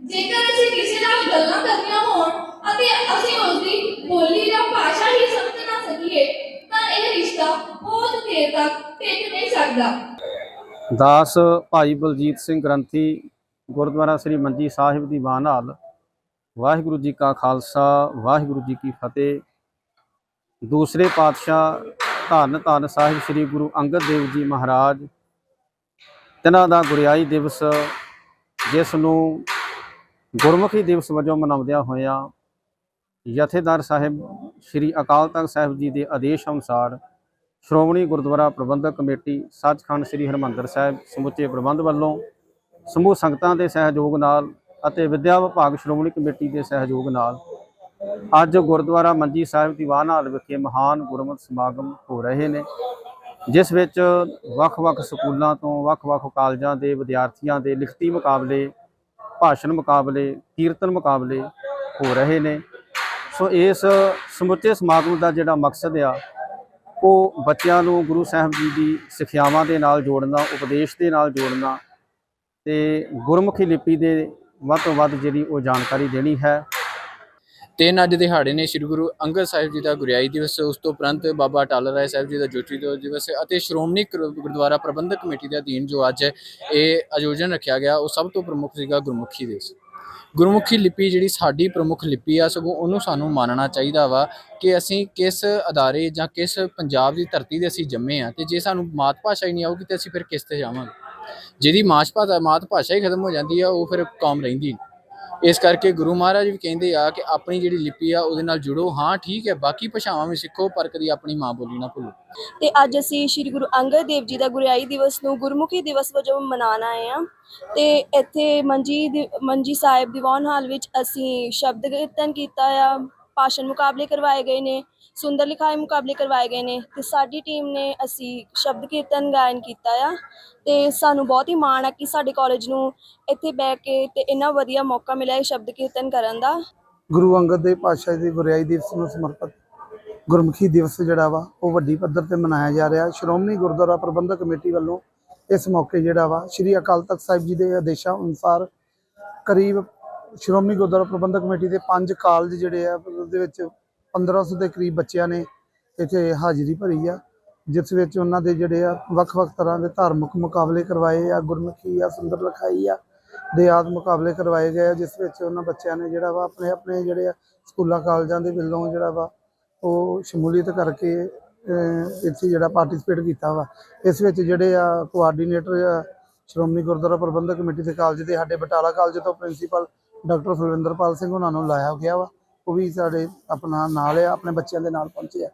ਜੇਕਰ ਅਸੀਂ ਕਿਸੇ ਨਾਲ ਗੱਲਾਂ ਕਰਨੀਆਂ ਹੋਣ ਅਤੇ ਅਸੀਂ ਉਸ ਦੀ ਬੋਲੀ ਜਾਂ ਭਾਸ਼ਾ ਹੀ ਸਮਝ ਨਾ ਸਕੀਏ, ਤਾਂ ਇਹ ਰਿਸ਼ਤਾ ਬਹੁਤ ਦੇਰ ਤੱਕ ਟਿਕ ਨਹੀਂ ਸਕਦਾ। ਦਾਸ ਭਾਈ ਬਲਜੀਤ ਸਿੰਘ ਗ੍ਰੰਥੀ, ਗੁਰਦੁਆਰਾ ਸ੍ਰੀ ਮੰਜੀ ਸਾਹਿਬ ਦੀ ਬਾਨਾਲ ਵਾਹਿਗੁਰੂ ਜੀ ਕਾ ਖਾਲਸਾ, ਵਾਹਿਗੁਰੂ ਜੀ ਕੀ ਫਤਿਹ। ਦੂਸਰੇ ਪਾਤਸ਼ਾਹ ਧੰਨ ਧੰਨ ਸਾਹਿਬ ਸ੍ਰੀ ਗੁਰੂ ਅੰਗਦ ਦੇਵ ਜੀ ਮਹਾਰਾਜ, ਤਿਨਾਂ ਦਾ ਗੁਰਿਆਈ ਦਿਵਸ, ਜਿਸ ਨੂੰ ਗੁਰਮੁਖੀ ਦਿਵਸ ਵਜੋਂ ਮਨਾਉਂਦਿਆਂ ਹੋਇਆਂ ਜਥੇਦਾਰ ਸਾਹਿਬ ਸ੍ਰੀ ਅਕਾਲ ਤਖਤ ਸਾਹਿਬ ਜੀ ਦੇ ਆਦੇਸ਼ ਅਨੁਸਾਰ ਸ਼੍ਰੋਮਣੀ ਗੁਰਦੁਆਰਾ ਪ੍ਰਬੰਧਕ ਕਮੇਟੀ ਸੱਚਖੰਡ ਸ੍ਰੀ ਹਰਿਮੰਦਰ ਸਾਹਿਬ, ਸਮੁੱਚੇ ਪ੍ਰਬੰਧ ਵੱਲੋਂ ਸਮੂਹ ਸੰਗਤਾਂ ਦੇ ਸਹਿਯੋਗ ਨਾਲ ਅਤੇ ਵਿਦਿਆ ਵਿਭਾਗ ਸ਼੍ਰੋਮਣੀ ਕਮੇਟੀ ਦੇ ਸਹਿਯੋਗ ਨਾਲ ਅੱਜ ਗੁਰਦੁਆਰਾ ਮੰਜੀ ਸਾਹਿਬ ਦੀਵਾਨਹਾਲ ਵਿਖੇ ਮਹਾਨ ਗੁਰਮਤਿ ਸਮਾਗਮ ਹੋ ਰਹੇ ਨੇ, ਜਿਸ ਵਿੱਚ ਵੱਖ-ਵੱਖ ਸਕੂਲਾਂ ਤੋਂ ਵੱਖ-ਵੱਖ ਕਾਲਜਾਂ ਦੇ ਵਿਦਿਆਰਥੀਆਂ ਦੇ ਲਿਖਤੀ ਮੁਕਾਬਲੇ ਭਾਸ਼ਣ ਮੁਕਾਬਲੇ, ਕੀਰਤਨ ਮੁਕਾਬਲੇ ਹੋ ਰਹੇ ਨੇ। ਸੋ ਇਸ ਸਮੁੱਚੇ ਸਮਾਗਮ ਦਾ ਜਿਹੜਾ ਮਕਸਦ ਆ, ਉਹ ਬੱਚਿਆਂ ਨੂੰ ਗੁਰੂ ਸਾਹਿਬ ਜੀ ਦੀ ਸਿੱਖਿਆਵਾਂ ਦੇ ਨਾਲ ਜੋੜਨਾ, ਉਪਦੇਸ਼ ਦੇ ਨਾਲ ਜੋੜਨਾ ਤੇ ਗੁਰਮੁਖੀ ਲਿਪੀ ਦੇ ਵੱਧ ਤੋਂ ਵੱਧ ਜਿਹੜੀ ਉਹ ਜਾਣਕਾਰੀ ਦੇਣੀ ਹੈ। ਤਿੰਨ ਅੱਜ ਦਿਹਾੜੇ ਨੇ ਸ੍ਰੀ ਗੁਰੂ ਅੰਗਦ ਸਾਹਿਬ ਜੀ ਦਾ ਗੁਰਿਆਈ ਦਿਵਸ, ਉਸ ਤੋਂ ਉਪਰੰਤ ਬਾਬਾ ਅਟਲ ਰਾਏ ਸਾਹਿਬ ਜੀ ਦਾ ਜੋਤੀ ਦਿਵਸ ਅਤੇ ਸ਼੍ਰੋਮਣੀ ਗੁਰਦੁਆਰਾ ਪ੍ਰਬੰਧਕ ਕਮੇਟੀ ਦੇ ਅਧੀਨ ਜੋ ਅੱਜ ਇਹ ਆਯੋਜਨ ਰੱਖਿਆ ਗਿਆ, ਉਹ ਸਭ ਤੋਂ ਪ੍ਰਮੁੱਖ ਸੀਗਾ ਗੁਰਮੁਖੀ ਦਿਵਸ। ਗੁਰਮੁਖੀ ਲਿਪੀ ਜਿਹੜੀ ਸਾਡੀ ਪ੍ਰਮੁੱਖ ਲਿਪੀ ਆ, ਸਗੋਂ ਉਹਨੂੰ ਸਾਨੂੰ ਮੰਨਣਾ ਚਾਹੀਦਾ ਵਾ ਕਿ ਅਸੀਂ ਕਿਸ ਅਦਾਰੇ ਜਾਂ ਕਿਸ ਪੰਜਾਬ ਦੀ ਧਰਤੀ ਦੇ ਅਸੀਂ ਜੰਮੇ ਆ ਤੇ ਜੇ ਸਾਨੂੰ ਮਾਤ ਭਾਸ਼ਾ ਹੀ ਨਹੀਂ ਆਊਗੀ ਤੇ ਅਸੀਂ ਫਿਰ ਕਿਸ ਤੇ ਜਾਵਾਂਗੇ? ਜਿਹਦੀ ਮਾਤ ਭਾਸ਼ਾ ਮਾਤ ਭਾਸ਼ਾ ਹੀ ਖਤਮ ਹੋ ਜਾਂਦੀ ਆ, ਉਹ ਫਿਰ ਕੌਮ ਰਹਿੰਦੀ ਨਹੀਂ ਇਸ ਕਰਕੇ ਗੁਰੂ ਮਹਾਰਾਜ ਵੀ ਕਹਿੰਦੇ ਆ ਕਿ ਆਪਣੀ ਜਿਹੜੀ ਲਿਪੀ ਆ ਉਹਦੇ ਨਾਲ ਜੁੜੋ। ਹਾਂ, ਠੀਕ ਹੈ, ਬਾਕੀ ਭਾਸ਼ਾਵਾਂ ਵੀ ਸਿੱਖੋ, ਪਰ ਕਦੀ ਆਪਣੀ ਮਾਂ ਬੋਲੀ ਨਾ ਭੁੱਲੋ। ਤੇ ਅੱਜ ਅਸੀਂ ਸ੍ਰੀ ਗੁਰੂ ਅੰਗਦ ਦੇਵ ਜੀ ਦਾ ਗੁਰਿਆਈ ਦਿਵਸ ਨੂੰ ਗੁਰਮੁਖੀ ਦਿਵਸ ਵਜੋਂ ਮਨਾਉਣ ਆਏ ਆ ਤੇ ਇੱਥੇ ਮੰਜੀ ਮੰਜੀ ਸਾਹਿਬ ਦੀਵਾਨ ਹਾਲ ਵਿੱਚ ਅਸੀਂ ਸ਼ਬਦ ਕੀਰਤਨ ਕੀਤਾ ਆ। ਭਾਸ਼ਣ ਮੁਕਾਬਲੇ ਕਰਵਾਏ ਗਏ ਨੇ, ਸੁੰਦਰ ਲਿਖਾਈ ਮੁਕਾਬਲੇ ਕਰਵਾਏ ਗਏ ਨੇ ਤੇ ਸਾਡੀ ਟੀਮ ਨੇ ਅਸੀਂ ਸ਼ਬਦ ਕੀਰਤਨ ਗਾਇਨ ਕੀਤਾ ਆ ਤੇ ਸਾਨੂੰ ਬਹੁਤ ਹੀ ਮਾਣ ਆ ਕਿ ਸਾਡੇ ਕਾਲਜ ਨੂੰ ਇੱਥੇ ਬਹਿ ਕੇ ਤੇ ਇੰਨਾ ਵਧੀਆ ਮੌਕਾ ਮਿਲਿਆ ਇਹ ਸ਼ਬਦ ਕੀਰਤਨ ਕਰਨ ਦਾ। ਗੁਰੂ ਅੰਗਦ ਦੇਵ ਪਾਤਸ਼ਾਹ ਦੀ ਗੁਰਿਆਈ ਦਿਵਸ ਨੂੰ ਸਮਰਪਿਤ ਗੁਰਮੁਖੀ ਦਿਵਸ ਜਿਹੜਾ ਵਾ, ਉਹ ਵੱਡੀ ਪੱਧਰ ਤੇ ਮਨਾਇਆ ਜਾ ਰਿਹਾ। ਸ਼੍ਰੋਮਣੀ ਗੁਰਦੁਆਰਾ ਪ੍ਰਬੰਧਕ ਕਮੇਟੀ ਵੱਲੋਂ ਇਸ ਮੌਕੇ ਜਿਹੜਾ ਵਾ, ਸ੍ਰੀ ਅਕਾਲ ਤਖਤ ਸਾਹਿਬ ਜੀ ਦੇ ਆਦੇਸ਼ਾਂ ਅਨੁਸਾਰ ਕਰੀਬ ਸ਼੍ਰੋਮਣੀ ਗੁਰਦੁਆਰਾ ਪ੍ਰਬੰਧਕ ਕਮੇਟੀ ਦੇ ਪੰਜ ਕਾਲਜ ਜਿਹੜੇ ਆ, ਉਹਦੇ ਵਿੱਚ 1500 ਦੇ ਕਰੀਬ ਬੱਚਿਆਂ ਨੇ ਇੱਥੇ ਹਾਜ਼ਰੀ ਭਰੀ ਆ, ਜਿਸ ਵਿੱਚ ਉਹਨਾਂ ਦੇ ਜਿਹੜੇ ਆ ਵੱਖ-ਵੱਖ ਤਰ੍ਹਾਂ ਦੇ ਧਾਰਮਿਕ ਮੁਕਾਬਲੇ ਕਰਵਾਏ ਆ, ਗੁਰਮੁਖੀ ਆ, ਸੁੰਦਰ ਲਿਖਾਈ ਆ, ਦੇ ਆਦ ਮੁਕਾਬਲੇ ਕਰਵਾਏ ਗਏ ਆ, ਜਿਸ ਵਿੱਚ ਉਹਨਾਂ ਬੱਚਿਆਂ ਨੇ ਜਿਹੜਾ ਵਾ ਆਪਣੇ ਆਪਣੇ ਜਿਹੜੇ ਆ ਸਕੂਲਾਂ ਕਾਲਜਾਂ ਦੇ ਵੱਲੋਂ ਜਿਹੜਾ ਵਾ ਉਹ ਸ਼ਮੂਲੀਅਤ ਕਰਕੇ ਇੱਥੇ ਜਿਹੜਾ ਪਾਰਟਿਸਿਪੇਟ ਕੀਤਾ ਵਾ। ਇਸ ਵਿੱਚ ਜਿਹੜੇ ਆ ਕੋਆਰਡੀਨੇਟਰ ਆ, ਸ਼੍ਰੋਮਣੀ ਗੁਰਦੁਆਰਾ ਪ੍ਰਬੰਧਕ ਕਮੇਟੀ ਦੇ ਕਾਲਜ ਦੇ, ਸਾਡੇ ਬਟਾਲਾ ਕਾਲਜ ਤੋਂ ਪ੍ਰਿੰਸੀਪਲ ਡਾਕਟਰ ਸੁਲਵਿੰਦਰਪਾਲ ਸਿੰਘ ਉਹਨਾਂ ਨੂੰ ਲਾਇਆ ਗਿਆ ਵਾ। ਉਹ ਵੀ ਸਾਡੇ ਆਪਣਾ ਨਾਲ ਆ, ਆਪਣੇ ਬੱਚਿਆਂ ਦੇ ਨਾਲ ਪਹੁੰਚੇ ਆ।